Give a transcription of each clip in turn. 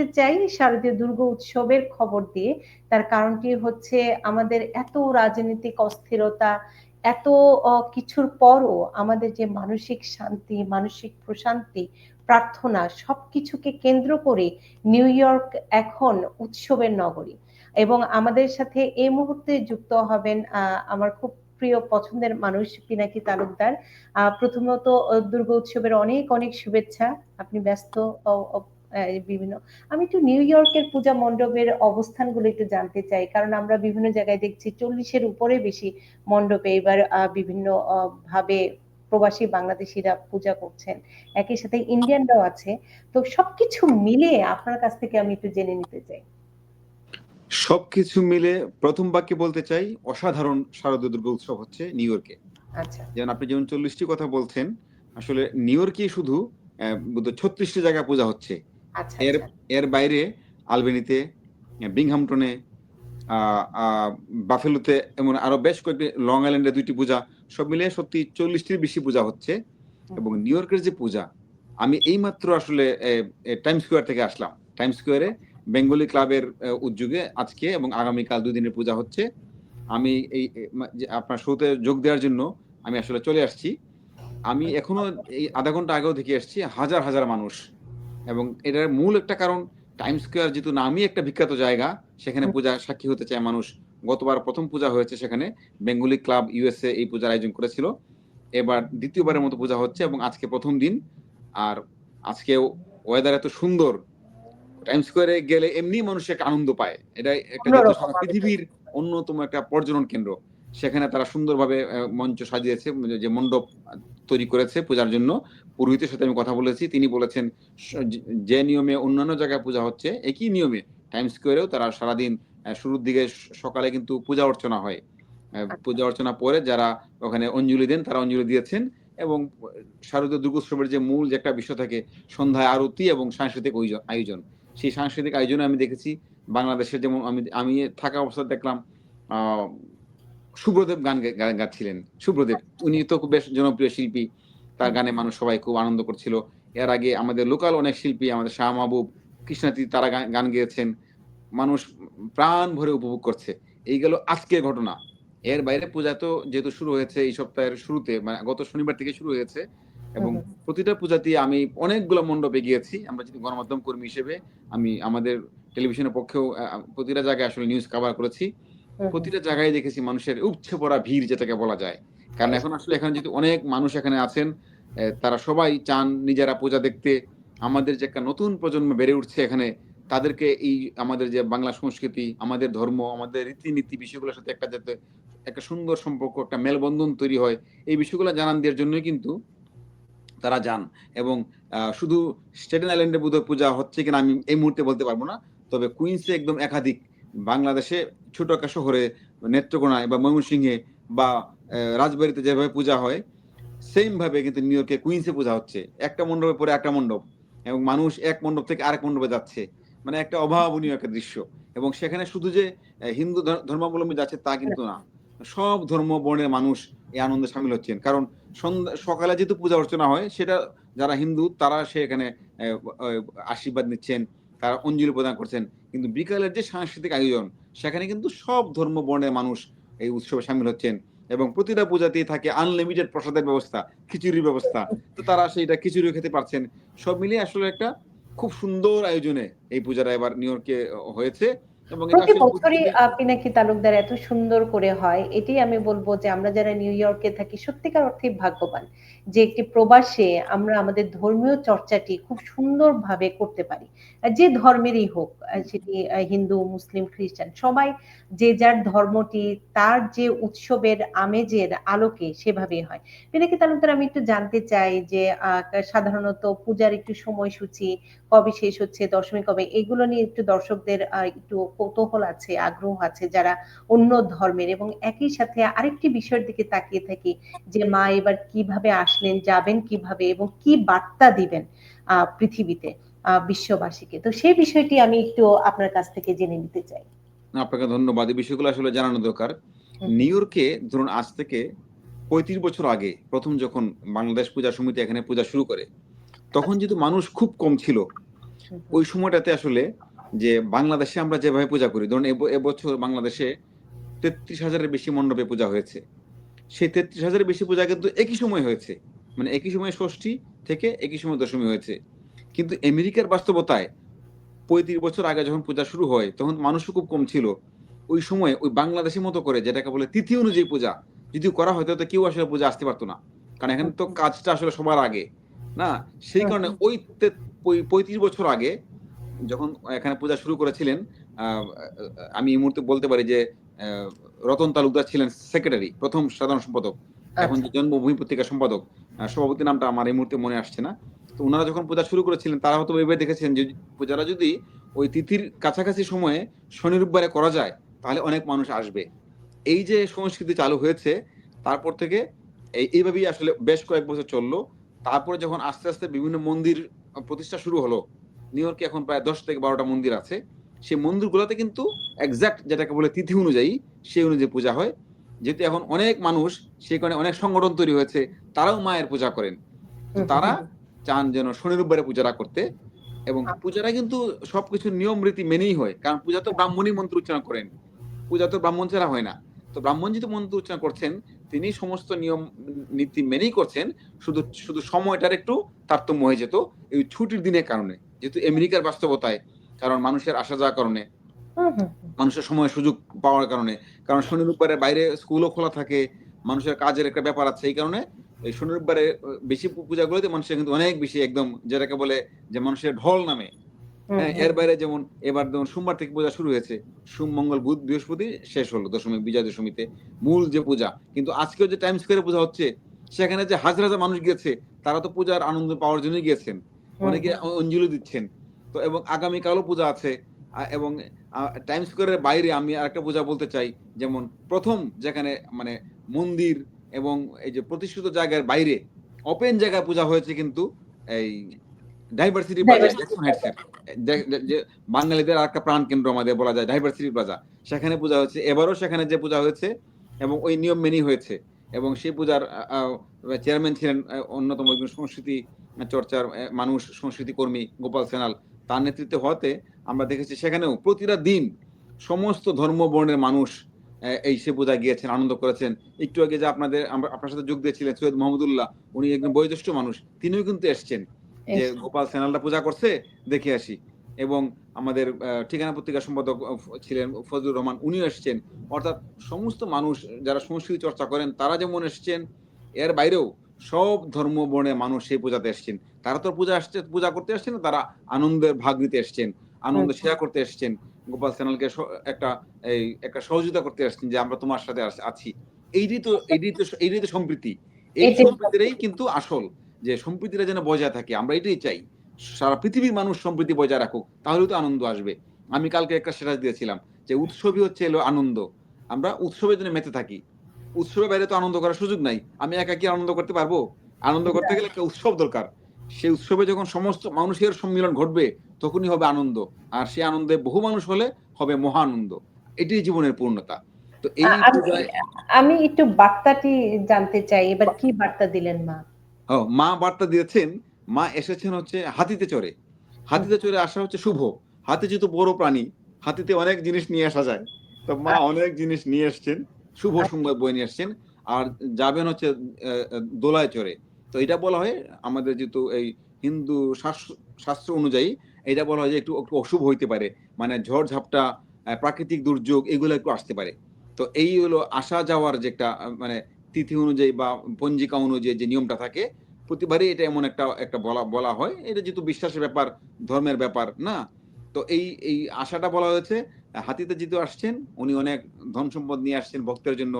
করতে চাই শারদীয় দুর্গা উৎসবের খবর দিয়ে। তার কারণটি হচ্ছে আমাদের এত রাজনৈতিক অস্থিরতা, এত কিছুর পরও আমাদের যে মানসিক শান্তি, মানসিক প্রশান্তি, প্রার্থনা সবকিছুকে কেন্দ্র করে নিউ ইয়র্ক এখন উৎসবের নগরী। এবং আমাদের সাথে এই মুহূর্তে যুক্ত হবেন আমার খুব প্রিয় পছন্দের মানুষ পিনাকি তালুকদার। প্রথমত দুর্গা উৎসবের অনেক অনেক শুভেচ্ছা। আপনি ব্যস্ত বিভিন্ন। আমি একটু নিউ ইয়র্কের পূজা মণ্ডপের অবস্থানগুলো একটু জানতে চাই কারণ আমরা বিভিন্ন জায়গায় দেখছি চল্লিশের উপরে বেশি মণ্ডপে এবার বিভিন্ন ভাবে প্রবাসী বাংলাদেশিরা পূজা করছেন। একই সাথে ইন্ডিয়ানরাও আছে। তো সবকিছু মিলে আপনার কাছ থেকে আমি একটু জেনে নিতে চাই। সবকিছু মিলে প্রথম বাক্যে বলতে চাই অসাধারণ শারদীয় দুর্গা উৎসব হচ্ছে নিউ ইয়র্কে আচ্ছা। যেমন আপনি যেমন চল্লিশটি কথা বলছেন আসলে নিউ ইয়র্কে শুধু ছত্রিশটি জায়গায় পূজা হচ্ছে। এর আচ্ছা। এর বাইরে আলবেনিতে বিংহামটনে বাফেলুতে এমন আরও বেশ কয়েকটি লং আইল্যান্ডে দুইটি পূজা সব মিলে সত্যি চল্লিশটির বেশি পূজা হচ্ছে। এবং নিউ ইয়র্কের যে পূজা আমি এইমাত্র আসলে টাইম স্কোয়ার থেকে আসলাম। টাইম স্কোয়ারে বেঙ্গলি ক্লাবের উদ্যোগে আজকে এবং আগামীকাল দুই দিনের পূজা হচ্ছে। আমি এই আপনার শোতে যোগ দেওয়ার জন্য আমি আসলে চলে আসছি। আমি এখনও এই আধা ঘণ্টা আগেও থেকে আসছি হাজার হাজার মানুষ। এবং এটার মূল একটা কারণ টাইম স্কোয়ার যেহেতু নামই একটা বিখ্যাত জায়গা সেখানে পূজা সাক্ষী হতে চায় মানুষ। গতবার প্রথম পূজা হয়েছে সেখানে বেঙ্গলি ক্লাব ইউএসএ এই পূজার আয়োজন করেছিল। এবার দ্বিতীয়বারের মতো পূজা হচ্ছে এবং আজকে প্রথম দিন। আর আজকে ওয়েদার এত সুন্দর টাইম স্কোয়ারে গেলে এমনি মানুষ একটা আনন্দ পায়। এটা একটা পৃথিবীর অন্যতম একটা পর্যটন কেন্দ্র। সেখানে তারা সুন্দরভাবে মঞ্চ সাজিয়েছে যে মণ্ডপ তৈরি করেছে পূজার জন্য। পুরোহিতের সাথে আমি কথা বলেছি তিনি বলেছেন যে নিয়মে অন্যান্য জায়গায় পূজা হচ্ছে একই নিয়মে। টাইম স্কোয়ারেও তারা সারাদিন শুরুর দিকে সকালে কিন্তু পূজা অর্চনা হয়। আচ্ছা। পূজা অর্চনা পরে যারা ওখানে অঞ্জলি দেন তারা অঞ্জলি দিয়েছেন এবং শারদীয় দুর্গোৎসবের যে মূল যে একটা বিষয় থাকে সন্ধ্যায় আরতি এবং সাংস্কৃতিক আয়োজন। সেই সাংস্কৃতিক আয়োজনে আমি দেখেছি বাংলাদেশের যেমন আমি আমি থাকা অবস্থা দেখলাম সুব্রদেব গান গাচ্ছিলেন। সুব্রদেব উনি তো খুব বেশ জনপ্রিয় শিল্পী। তার গানে মানুষ সবাই খুব আনন্দ করছিল। এর আগে আমাদের লোকাল অনেক শিল্পী আমাদের শাহ মাহবুব কৃষ্ণাতি তারা গান গেয়েছেন। মানুষ প্রাণ ভরে উপভোগ করছে। এই গেল আজকের ঘটনা। এর বাইরে পূজা তো যেহেতু শুরু হয়েছে এই সপ্তাহের শুরুতে মানে গত শনিবার থেকে শুরু হয়েছে এবং প্রতিটা পূজাতে আমি অনেকগুলো মণ্ডপে গিয়েছি। আমরা যদি গণমাধ্যম কর্মী হিসেবে আমি আমাদের টেলিভিশনের পক্ষেও প্রতিটা জায়গায় আসলে নিউজ কভার করেছি। প্রতিটা জায়গায় দেখেছি মানুষের উপছে পড়া ভিড় যেটাকে বলা যায়। কারণ এখন আসলে এখানে যেহেতু অনেক মানুষ এখানে আছেন তারা সবাই চান নিজেরা পূজা দেখতে। আমাদের যে একটা নতুন প্রজন্ম বেড়ে উঠছে এখানে, তাদেরকে এই আমাদের যে বাংলা সংস্কৃতি, আমাদের ধর্ম, আমাদের রীতিনীতি বিষয়গুলোর সাথে একটা যাতে একটা সুন্দর সম্পর্ক, একটা মেলবন্ধন তৈরি হয়, এই বিষয়গুলো জানান দেওয়ার জন্যই কিন্তু তারা যান। এবং শুধু স্টেটেন আইল্যান্ডে বোধহয় পূজা হচ্ছে কিনা আমি এই মুহূর্তে বলতে পারব না, তবে কুইন্সে একদম একাধিক বাংলাদেশে ছোট একটা শহরে নেত্রকোনায় বা ময়মনসিংহে বা রাজবাড়িতে যেভাবে পূজা হয় সেম ভাবে কিন্তু নিউ ইয়র্কে কুইন্সে পূজা হচ্ছে। একটা মণ্ডপে পরে একটা মণ্ডপ এবং মানুষ এক মণ্ডপ থেকে আরেক মণ্ডপে যাচ্ছে। মানে একটা অভাবনীয় একটা দৃশ্য। এবং সেখানে শুধু যে হিন্দু ধর্মাবলম্বী যাচ্ছে তা কিন্তু না। সব ধর্ম বর্ণের মানুষ এই আনন্দে সামিল হচ্ছেন। কারণ সকালে যেহেতু পূজা অর্চনা হয়, সেটা যারা হিন্দু তারা সে এখানে আশীর্বাদ নিচ্ছেন, তারা অঞ্জলি প্রদান করছেন। কিন্তু বিকালের যে সাংস্কৃতিক আয়োজন, সেখানে কিন্তু সব ধর্ম বর্ণের মানুষ এই উৎসবে সামিল হচ্ছেন এবং প্রতিটা পূজাতেই থাকে আনলিমিটেড প্রসাদের ব্যবস্থা, খিচুড়ির ব্যবস্থা। তো তারা সেইটা খিচুড়িও খেতে পারছেন। সব মিলিয়ে আসলে একটা খুব সুন্দর আয়োজনে এই পূজাটা এবার নিউ ইয়র্কে হয়েছে। প্রতি বছরই পিনাকি তালুকদার এত সুন্দর করে হয় এটি আমি বলব যে আমরা যারা নিউ ইয়র্কে থাকি সত্যিকার অর্থে ভাগ্যবান। যে একটি প্রবাসে আমরা আমাদের ধর্মীয় চর্চাটি খুব সুন্দরভাবে করতে পারি। যে ধর্মেরই হোক সেটি হিন্দু মুসলিম খ্রিস্টান সবাই যে যার ধর্মটি তার যে উৎসবের আমেজের আলোকে সেভাবে হয়। পিনাকি তালুকদার আমি একটু জানতে চাই যে সাধারণত পূজার একটু সময়সূচি কবে শেষ হচ্ছে দশমী কবে এগুলো নিয়ে একটু দর্শকদের একটু কৌতূহল আছে আগ্রহ আছে যারা অন্য ধর্মের এবং একই সাথে আরেকটি বিষয়ের দিকে তাকিয়ে থাকি যে মা এবার কীভাবে আসলেন যাবেন কীভাবে এবং কি বার্তা দিবেন পৃথিবীতে বিশ্ববাসীকে। তো সেই বিষয়টি আমি একটু আপনার কাছ থেকে জেনে নিতে চাই। আপনাকে ধন্যবাদ। এই বিষয়গুলো আসলে জানানো দরকার। নিউ ইয়র্কে ধরুন আজ থেকে পঁয়ত্রিশ বছর আগে প্রথম যখন বাংলাদেশ পূজা সমিতি এখানে পূজা শুরু করে তখন যেহেতু মানুষ খুব কম ছিল। ওই সময়টাতে আসলে যে বাংলাদেশে আমরা যেভাবে পূজা করি ধরুন এবছর বাংলাদেশে তেত্রিশ হাজারের বেশি মণ্ডপে পূজা হয়েছে। সেই তেত্রিশ হাজারের বেশি পূজা কিন্তু একই সময় হয়েছে। মানে একই সময় ষষ্ঠী থেকে একই সময় দশমী হয়েছে। কিন্তু আমেরিকার বাস্তবতায় পঁয়ত্রিশ বছর আগে যখন পূজা শুরু হয় তখন মানুষও খুব কম ছিল। ওই সময় ওই বাংলাদেশের মতো করে যেটাকে বলে তিথি অনুযায়ী পূজা যদি করা হতো তো কেউ আসলে পূজা আসতে পারতো না। কারণ এখানে তো কাজটা আসলে সবার আগে না? সেই কারণে ওই পঁয়ত্রিশ বছর আগে যখন এখানে পূজা শুরু করেছিলেন আমি এই মুহূর্তে বলতে পারি যে রতন তালুকদার ছিলেন সেক্রেটারি প্রথম সাধারণ সম্পাদক। এখন আচ্ছা, জন্মভূমি পত্রিকা সম্পাদক আহ, সভাপতির নামটা আমার এই মুহূর্তে মনে আসছে না। তো ওনারা যখন পূজা শুরু করেছিলেন তারা হয়তো ভেবে দেখেছেন যে পূজারা যদি ওই তিথির কাছাকাছি সময়ে শনি রোববারে করা যায় তাহলে অনেক মানুষ আসবে। এই যে সংস্কৃতি চালু হয়েছে তারপর থেকে এই এইভাবেই আসলে বেশ কয়েক বছর চলল। তারপরে যখন আস্তে আস্তে বিভিন্ন মন্দির প্রতিষ্ঠা শুরু হলো নিউ ইয়র্কে এখন প্রায় দশ থেকে বারোটা মন্দির আছে। সেই মন্দিরগুলোতে কিন্তু এক্সাক্ট যেটাকে বলে তিথি অনুযায়ী সেই অনুযায়ী পূজা হয়। যেহেতু এখন অনেক মানুষ সেই কারণে অনেক সংগঠন তৈরি হয়েছে তারাও মায়ের পূজা করেন। তারা চান যেন শনি রোববারে পূজাটা করতে এবং পূজাটা কিন্তু সবকিছু নিয়ম রীতি মেনেই হয়। কারণ পূজা তো ব্রাহ্মণই মন্ত্র উচ্চারণ করেন। পূজা তো ব্রাহ্মণ ছাড়া হয় না। তো ব্রাহ্মণ যেহেতু মন্ত্র উচ্চারণ করছেন তিনি সমস্ত নিয়ম নীতি মেনেই করছেন। শুধু শুধু সময়টার একটু তারতম্য হয়ে যেত এই ছুটির দিনের কারণে। যেহেতু আমেরিকার বাস্তবতায় কারণ মানুষের আসা যাওয়ার কারণে মানুষের সময় সুযোগ পাওয়ার কারণে কারণ শনি রোববারে বাইরে স্কুলও খোলা থাকে মানুষের কাজের একটা ব্যাপার আছে এই কারণে এই শনি রোববারে বেশি পূজাগুলোতে মানুষের কিন্তু অনেক বেশি একদম যেটাকে বলে যে মানুষের ঢল নামে। হ্যাঁ এর বাইরে যেমন এবার যেমন সোমবার থেকে পূজা শুরু হয়েছে সোম মঙ্গল বুধ বৃহস্পতি শেষ হলো দশমী বিজয়া দশমীতে মূল যে পূজা। কিন্তু আজকেও যে টাইম স্কোয়ারে পূজা হচ্ছে সেখানে যে হাজার হাজার মানুষ গিয়েছে তারা তো পূজার আনন্দ পাওয়ার জন্যই গিয়েছেন। অনেকে অঞ্জলি দিচ্ছেন। তো এবং আগামীকালও পূজা আছে। এবং টাইম স্কোয়ারের বাইরে আমি আরেকটা পূজা বলতে চাই। যেমন প্রথম যেখানে মানে মন্দির এবং এই যে প্রতিষ্ঠিত জায়গার বাইরে ওপেন জায়গায় পূজা হয়েছে কিন্তু এই ডাইভার্সিটি প্লাজা জ্যাকসন হাইটসের যে- বাঙালিদের আর একটা প্রাণ কেন্দ্র আমাদের বলা যায় ডাইভার্সিটি প্লাজা সেখানে পূজা হচ্ছে এবারও সেখানে যে পূজা হয়েছে এবং ওই নিয়ম মেনেই হয়েছে। এবং সেই পূজার চেয়ারম্যান ছিলেন অন্যতম একজন সংস্কৃতি চর্চার মানুষ সংস্কৃতি কর্মী গোপাল সেনাল। তার নেতৃত্বে হওয়াতে আমরা দেখেছি সেখানেও প্রতিটা দিন সমস্ত ধর্ম বর্ণের মানুষ এই সে পূজা গিয়েছেন আনন্দ করেছেন। একটু আগে যে আপনাদের আমরা- আপনার সাথে যোগ দিয়েছিলেন সৈয়দ মোহাম্মদুল্লাহ উনি একজন বয়োজ্যেষ্ঠ মানুষ তিনিও কিন্তু এসছেন। যে গোপাল সেনালটা পূজা করছে দেখে আসি। এবং আমাদের ঠিকানা পত্রিকা সম্পাদক ছিলেন ফজলুর রহমান উনিও এসছেন। অর্থাৎ সমস্ত মানুষ যারা সংস্কৃতি চর্চা করেন তারা যেমন এসেছেন এর বাইরেও সব ধর্ম বর্ণের মানুষ সেই পূজাতে এসছেন। তারা তো পূজা আসছে পূজা করতে আসছেন তারা আনন্দের ভাগ নিতে এসছেন আনন্দ হুম। শেয়ার করতে এসছেন। গোপাল সেনালকে একটা এই একটা সহযোগিতা করতে আসছেন যে আমরা তোমার সাথে আছি। এইটাই তো এইটাই তো এইটাই তো সম্প্রীতি। এই সম্প্রীতিটাই কিন্তু আসল যে সম্প্রীতিটা যেন বজায় থাকে আমরা এটাই চাই। সারা পৃথিবীর মানুষ সম্প্রীতি বজায় রাখুক তাহলেও তো আনন্দ আসবে। আমি কালকে একটা স্ট্যাটাস দিয়েছিলাম যে উৎসবই হচ্ছে এলো আনন্দ। আমরা উৎসবের জন্য মেতে থাকি। উৎসবের বাইরে তো আনন্দ করার সুযোগ নাই। আমি একা কি আনন্দ করতে পারব? আনন্দ করতে গেলে একটা উৎসব দরকার। সেই উৎসবে যখন সমস্ত মানুষের সম্মিলন ঘটবে তখনই হবে আনন্দ। আর সেই আনন্দে বহু মানুষ হলে হবে মহানন্দ এটাই জীবনের পূর্ণতা। তো এই আমি আমি একটু বার্তাটি জানতে চাই। এবার কি বার্তা দিলেন মা? ও, মা বার্তা দিয়েছেন মা এসেছেন হচ্ছে হাতিতে চড়ে। হাতিতে চড়ে আসা হচ্ছে শুভ। হাতি যেহেতু বড় প্রাণী হাতিতে অনেক জিনিস নিয়ে আসা যায়। তো মা অনেক জিনিস নিয়ে এসছেন শুভ সংবাদ বই নিয়ে এসছেন আর যাবেন হচ্ছে দোলায় চড়ে। তো এটা বলা হয় আমাদের যেহেতু এই হিন্দু শাস্ত্র শাস্ত্র অনুযায়ী এটা বলা হয় যে একটু একটু অশুভ হইতে পারে। মানে ঝড় ঝাপটা প্রাকৃতিক দুর্যোগ এগুলো একটু আসতে পারে। তো এই হলো আসা যাওয়ার যে একটা মানে তিথি অনুযায়ী বা পঞ্জিকা অনুযায়ী যে নিয়মটা থাকে প্রতিবারই এটা এমন একটা একটা বলা বলা হয়। এটা যেহেতু বিশ্বাসের ব্যাপার ধর্মের ব্যাপার না? তো এই এই আশাটা বলা হয়েছে। হাতিতে যেহেতু আসছেন উনি অনেক ধন সম্পদ নিয়ে আসছেন ভক্তের জন্য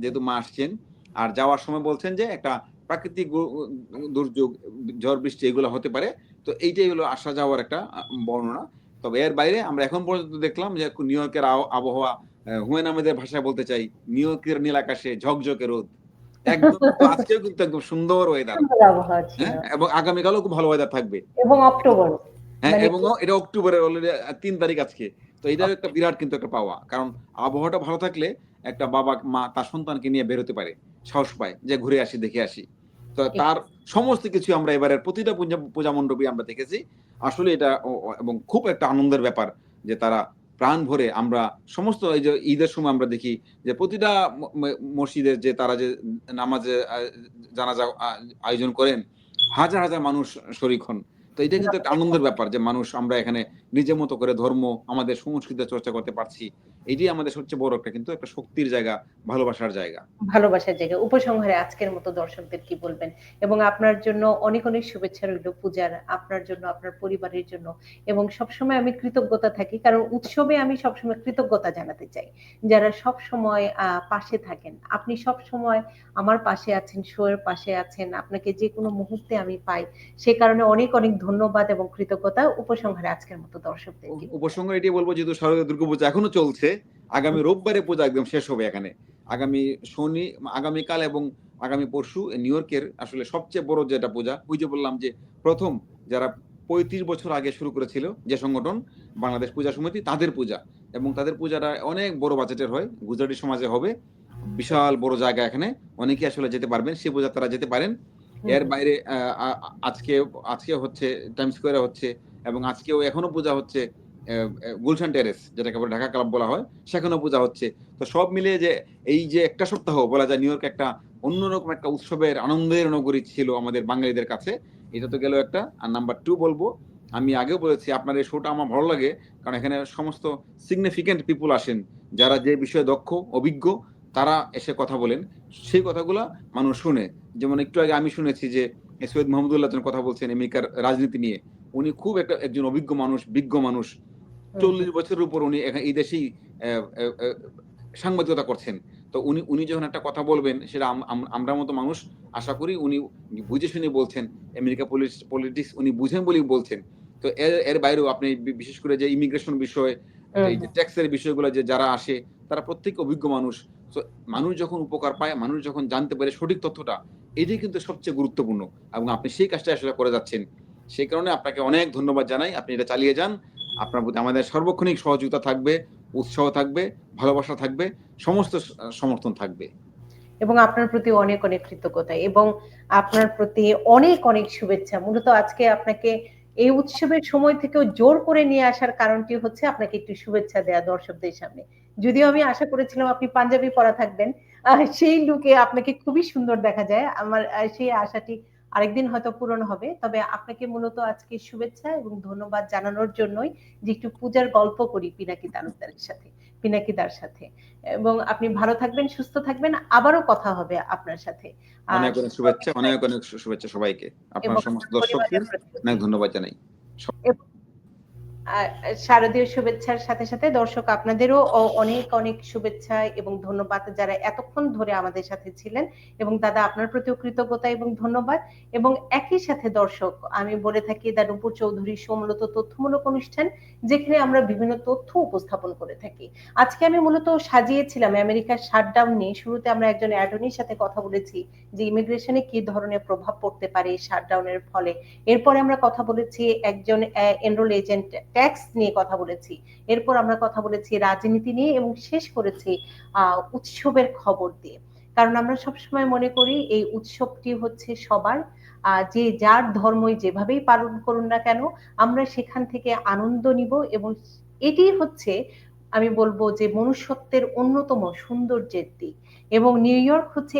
যেহেতু মা আসছেন। আর যাওয়ার সময় বলছেন যে একটা প্রাকৃতিক দুর্যোগ ঝড় বৃষ্টি এগুলো হতে পারে। তো এইটাই হলো আসা যাওয়ার একটা বর্ণনা। তবে এর বাইরে আমরা এখন পর্যন্ত দেখলাম যে নিউ ইয়র্কের আবহাওয়া আহ, আমাদের ভাষায় বলতে চাই নিউ ইয়র্কের নীল আকাশে ঝকঝকে রোদ। একদম আজকেও কিন্তু একদম সুন্দর ওয়েদার হ্যাঁ এবং আগামীকালও খুব ভালো ওয়েদার থাকবে। এবং অক্টোবর। হ্যাঁ মানে- এবং এটা অক্টোবরের অলরেডি তিন তারিখ আজকে। তো এটাও একটা বিরাট কিন্তু একটা পাওয়া। কারণ আবহাওয়াটা ভালো থাকলে একটা বাবা মা তার সন্তানকে নিয়ে বেরোতে পারে সাহস পায় যে ঘুরে আসি দেখে আসি। তো তার সমস্ত কিছু আমরা এবারের প্রতিটা পূজা পূজা মণ্ডপে আমরা দেখেছি। আসলে এটা এবং খুব একটা আনন্দের ব্যাপার যে তারা প্রাণ ভরে আমরা সমস্ত এই যে ঈদের সময় আমরা দেখি যে প্রতিটা মসজিদের যে তারা যে নামাজে জানাজা আয়োজন করেন, হাজার হাজার মানুষ শরিক হন। তো এটা কিন্তু একটা আনন্দের ব্যাপার যে মানুষ আমরা এখানে নিজের মতো করে ধর্ম, আমাদের সংস্কৃতি চর্চা করতে পারছি। এটি আমাদের সবচেয়ে বড় একটা কিন্তু একটা শক্তির জায়গা ভালোবাসার জায়গা। ভালোবাসার জায়গা। উপসংহারে আজকের মতো দর্শকদের কি বলবেন? এবং আপনার জন্য অনেক অনেক শুভেচ্ছা রইল পূজার আপনার জন্য আপনার পরিবারের জন্য। এবং সবসময় আমি কৃতজ্ঞতা থাকি কারণ উৎসবে আমি সবসময় কৃতজ্ঞতা জানাতে চাই। যারা সব সময় পাশে থাকেন আপনি সব সময় আমার পাশে আছেন শোয়ের পাশে আছেন আপনাকে যে কোনো মুহূর্তে আমি পাই সে কারণে অনেক অনেক ধন্যবাদ এবং কৃতজ্ঞতা। উপসংহারে আজকের মতো দর্শকদের বলবেন? এটি বলব যেহেতু শারদীয় দুর্গাপূজা এখনও চলছে আগামী রোববারে পূজা একদম শেষ হবে এখানে। আগামী শনি আগামীকাল এবং আগামী পরশু নিউ ইয়র্কের আসলে সবচেয়ে বড় যেটা পূজা ওই যে বললাম যে প্রথম যারা পঁয়ত্রিশ বছর আগে শুরু করেছিল যে সংগঠন বাংলাদেশ পূজা সমিতি তাদের পূজা। এবং তাদের পূজাটা অনেক বড় বাজেটের হয় গুজরাটি সমাজে হবে বিশাল বড় জায়গা এখানে। অনেকে আসলে যেতে পারবেন সে পূজা তারা যেতে পারেন। এর বাইরে আজকে আজকে হচ্ছে টাইম স্কোয়ারে হচ্ছে এবং আজকেও এখনও পূজা হচ্ছে গুলশান টেরেস যেটাকে বলে ঢাকা ক্লাব বলা হয়, সেখানেও পূজা হচ্ছে। তো সব মিলিয়ে যে এই যে একটা সপ্তাহ বলা যায় নিউ ইয়র্ক একটা অন্যরকম একটা উৎসবের আনন্দের নগরী ছিল আমাদের বাঙালিদের কাছে। এটা তো গেল একটা। আর নাম্বার টু বলব, আমি আগেও বলেছি, আপনার এই শোটা আমার ভালো লাগে, কারণ এখানে সমস্ত সিগনিফিকেন্ট পিপুল আসেন। যারা যে বিষয়ে দক্ষ, অভিজ্ঞ, তারা এসে কথা বলেন। সেই কথাগুলো মানুষ শুনে। যেমন একটু আগে আমি শুনেছি যে সৈয়দ মোহাম্মদুল্লাহ কথা বলছেন আমেরিকার রাজনীতি নিয়ে। উনি খুব একটা একজন অভিজ্ঞ মানুষ, বিজ্ঞ মানুষ। চল্লিশ বছরের উপর উনি এখানে এই দেশেই সাংবাদিকতা করছেন। তো উনি উনি যখন একটা কথা বলবেন সেটা আম- আম- আমরা মতো মানুষ আশা করি উনি বুঝে শুনে বলছেন আমেরিকা পলিটিক্স উনি বুঝেন বলেই বলছেন। তো এর এর বাইরেও আপনি বিশেষ করে যে ইমিগ্রেশন বিষয় এই যে ট্যাক্সের বিষয়গুলো যে যারা আসে তারা প্রত্যেক অভিজ্ঞ মানুষ। তো মানুষ যখন উপকার পায় মানুষ যখন জানতে পারে সঠিক তথ্যটা এটাই কিন্তু সবচেয়ে গুরুত্বপূর্ণ। এবং আপনি সেই কাজটা আসলে করে যাচ্ছেন। সেই কারণে আপনাকে অনেক ধন্যবাদ জানাই। আপনি এটা চালিয়ে যান। আপনার প্রতি আমাদের সার্বক্ষণিক সহযোগিতা থাকবে, উৎসাহ থাকবে, ভালোবাসা থাকবে, সমস্ত সমর্থন থাকবে। এবং আপনার প্রতি অনেক অনেক কৃতজ্ঞতা এবং আপনার প্রতি অনেক অনেক শুভেচ্ছা। মূলত আজকে আপনাকে এই উৎসবের সময় থেকেও জোর করে নিয়ে আসার কারণটি হচ্ছে আপনাকে একটু শুভেচ্ছা দেয়া দর্শকদের সামনে। যদিও আমি আশা করেছিলাম আপনি পাঞ্জাবি পরা থাকবেন সেই লুকে আপনাকে খুবই সুন্দর দেখা যায়। আমার সেই আশাটি আরেকদিন হয়তো পূরণ হবে। তবে আপনাকে মূলত আজকে শুভেচ্ছা এবং ধন্যবাদ জানানোর জন্যই যে একটু পূজার গল্প করি পিনাকি তালুকদারের সাথে পিনাকিদার সাথে। এবং আপনি ভালো থাকবেন সুস্থ থাকবেন। আবারও কথা হবে আপনার সাথে। অনেক অনেক শুভেচ্ছা অনেক অনেক শুভেচ্ছা সবাইকে। আপনার সমস্ত দর্শককে অনেক ধন্যবাদ জানাই। শারদীয় শুভেচ্ছার সাথে সাথে দর্শক আপনাদেরও অনেক অনেক শুভেচ্ছা এবং ধন্যবাদ যারা এতক্ষণ ধরে আমাদের সাথে ছিলেন এবং দাদা আপনার প্রতিও কৃতজ্ঞতা এবং ধন্যবাদ এবং একই সাথে দর্শক আমি বলে থাকি দা রূপুর চৌধুরী মূলত তথ্যমূলক অনুষ্ঠান যেখানে আমরা বিভিন্ন তথ্য উপস্থাপন করে থাকি। আজকে আমি মূলত সাজিয়েছিলাম আমেরিকার শাটডাউন নিয়ে। শুরুতে আমরা একজন অ্যাটর্নির সাথে কথা বলেছি যে ইমিগ্রেশনে কি ধরনের প্রভাব পড়তে পারে এই শাটডাউনের ফলে। এরপরে আমরা কথা বলেছি একজন এনরোল এজেন্ট ট্যাক্স নিয়ে কথা বলেছি। এরপর আমরা কথা বলেছি রাজনীতি নিয়ে এবং শেষ করেছি উৎসবের খবর দিয়ে। কারণ আমরা সবসময় মনে করি এই উৎসবটি হচ্ছে সবার যে যার ধর্মই যেভাবেই পালন করুন না কেন, আমরা সেখান থেকে আনন্দ নিব এবং এটি হচ্ছে, আমি বলব যে মনুষ্যত্বের অন্যতম সৌন্দর্যের দিক। এবং নিউ ইয়র্ক হচ্ছে